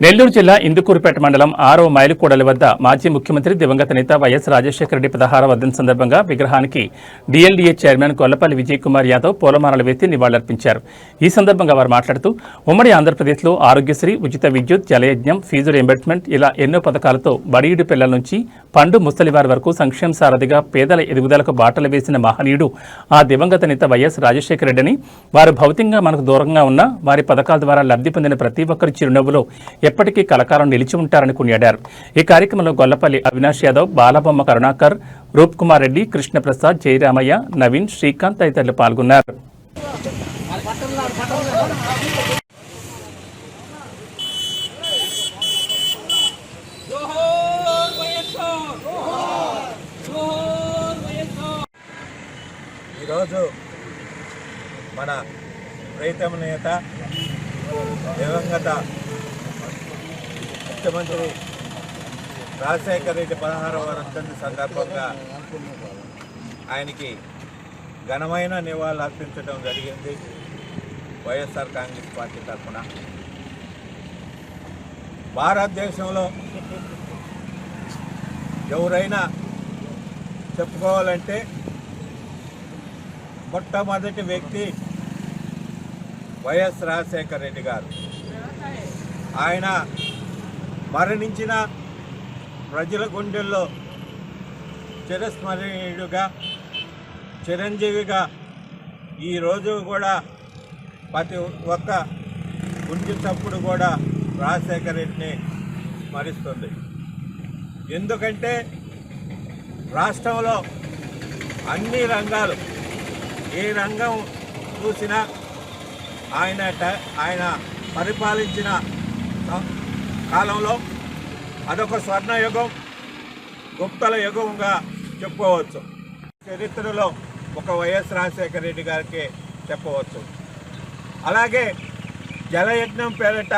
నెల్లూరు జిల్లా ఇందుకూరుపేట మండలం ఆరో మైలుకూడలి వద్ద మాజీ ముఖ్యమంత్రి దివంగత నేత వైఎస్ రాజశేఖర రెడ్డి పదహార వర్ధన్ సందర్భంగా విగ్రహానికి డిఎల్డీఏ చైర్మన్ గొల్లపల్లి విజయ్ కుమార్ యాదవ్ పూలమాలలు వేసి నివాళులర్పించారు. ఈ సందర్భంగా వారు మాట్లాడుతూ ఉమ్మడి ఆంధ్రప్రదేశ్లో ఆరోగ్యశ్రీ ఉచిత విద్యుత్ జలయజ్ఞం ఫీజు రియంబర్స్మెంట్ ఇలా ఎన్నో పథకాలతో బడియుడి పిల్లల నుంచి పండు ముసలివారి వరకు సంక్షేమ సారథిగా పేదల ఎదుగుదలకు బాటలు వేసిన మహనీయుడు ఆ దివంగత నేత వైఎస్ రాజశేఖర రెడ్డిని వారు భౌతికంగా మనకు దూరంగా ఉన్న వారి పథకాల ద్వారా లబ్ధి పొందిన ప్రతి ఒక్కరి చిరునవ్వులో ఎప్పటికీ కలకాలం నిలిచి ఉంటారని కొనియాడారు. ఈ కార్యక్రమంలో గొల్లపల్లి అవినాష్ యాదవ్ బాలబొమ్మ కరుణాకర్ రూప్ కుమార్ రెడ్డి కృష్ణప్రసాద్ జయరామయ్య నవీన్ శ్రీకాంత్ తదితరులు పాల్గొన్నారు. ఈరోజు మన ప్రీతమ నేత దివంగత ముఖ్యమంత్రి రాజశేఖర రెడ్డి పదహారవ వర్ధంతి సందర్భంగా ఆయనకి ఘనమైన నివాళులు అర్పించడం జరిగింది. వైఎస్ఆర్ కాంగ్రెస్ పార్టీ తరఫున. భారతదేశంలో ఎవరైనా చెప్పుకోవాలంటే మొట్టమొదటి వ్యక్తి వైఎస్ రాజశేఖర రెడ్డి గారు. ఆయన మరణించిన ప్రజల గుండెల్లో చిరస్మరణీయుడుగా చిరంజీవిగా ఈరోజు కూడా ప్రతి ఒక్క గుండె కూడా రాజశేఖర రెడ్డిని స్మరిస్తుంది. ఎందుకంటే రాష్ట్రంలో అన్ని రంగాలు ఏ రంగం చూసినా ఆయన ట- ఆయన పరిపాలించిన సం- కాలంలో అదొక స్వర్ణయుగం గుప్తల యుగంగా చెప్పుకోవచ్చు. చరిత్రలో ఒక వైఎస్ రాజశేఖర రెడ్డి గారికి చెప్పవచ్చు. అలాగే జలయజ్ఞం పేరిట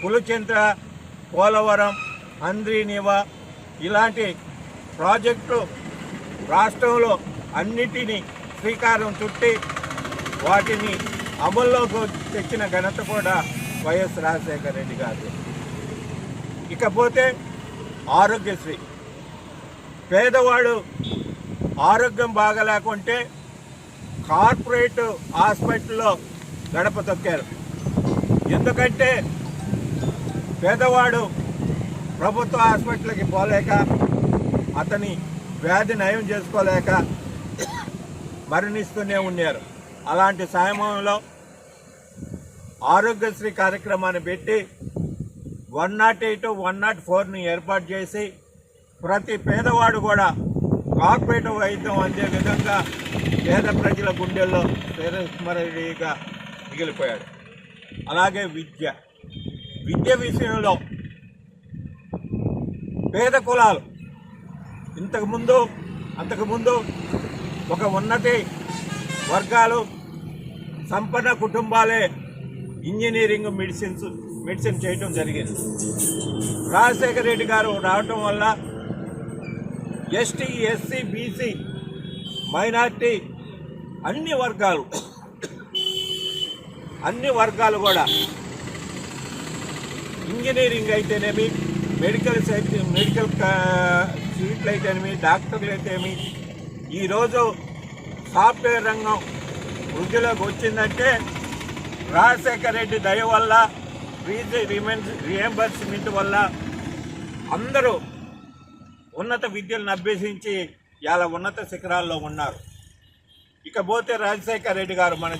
పులిచింత పోలవరం అంద్రీనివ ఇలాంటి ప్రాజెక్టులు రాష్ట్రంలో అన్నిటినీ శ్రీకారం చుట్టి వాటిని అమల్లోకి తెచ్చిన ఘనత కూడా వైఎస్ రాజశేఖర రెడ్డి గారు ఇకపోతే ఆరోగ్యశ్రీ. పేదవాడు ఆరోగ్యం బాగలేకుంటే కార్పొరేట్ హాస్పిటల్లో గడప తొక్కారు. ఎందుకంటే పేదవాడు ప్రభుత్వ హాస్పిటల్కి పోలేక అతని వ్యాధి నయం చేసుకోలేక మరణిస్తూనే ఉన్నారు. అలాంటి సమయంలో ఆరోగ్యశ్రీ కార్యక్రమాన్ని పెట్టి one not eight one not ఫోర్ని ఏర్పాటు చేసి ప్రతి పేదవాడు కూడా కార్పొరేట్ వైద్యం అందే విధంగా పేద ప్రజల గుండెల్లో స్మరణీయంగా మిగిలిపోయాడు. అలాగే విద్య. విద్య విషయంలో పేద కులాలు. ఇంతకుముందు అంతకుముందు ఒక ఉన్నతి వర్గాలు సంపన్న కుటుంబాలే ఇంజనీరింగ్ మెడిసిన్స్ మెడిసిన్ చేయటం జరిగింది. రాజశేఖర రెడ్డి గారు రావటం వల్ల ఎస్టీ ఎస్సీ బీసీ మైనార్టీ అన్ని వర్గాలు అన్ని వర్గాలు కూడా ఇంజనీరింగ్ అయితేనేమి మెడికల్ సైట్ మెడికల్ సీట్లు అయితేనేమి డాక్టర్లు అయితేమి ఈరోజు సాఫ్ట్వేర్ రంగం వృద్ధిలోకి వచ్చిందంటే రాజశేఖర రెడ్డి దయ వల్ల ఫీజు రిమెంట్ రియంబర్స్మెంట్ వల్ల అందరూ ఉన్నత విద్యలను అభ్యసించి ఇలా ఉన్నత శిఖరాల్లో ఉన్నారు. ఇకపోతే రాజశేఖర రెడ్డి గారు మన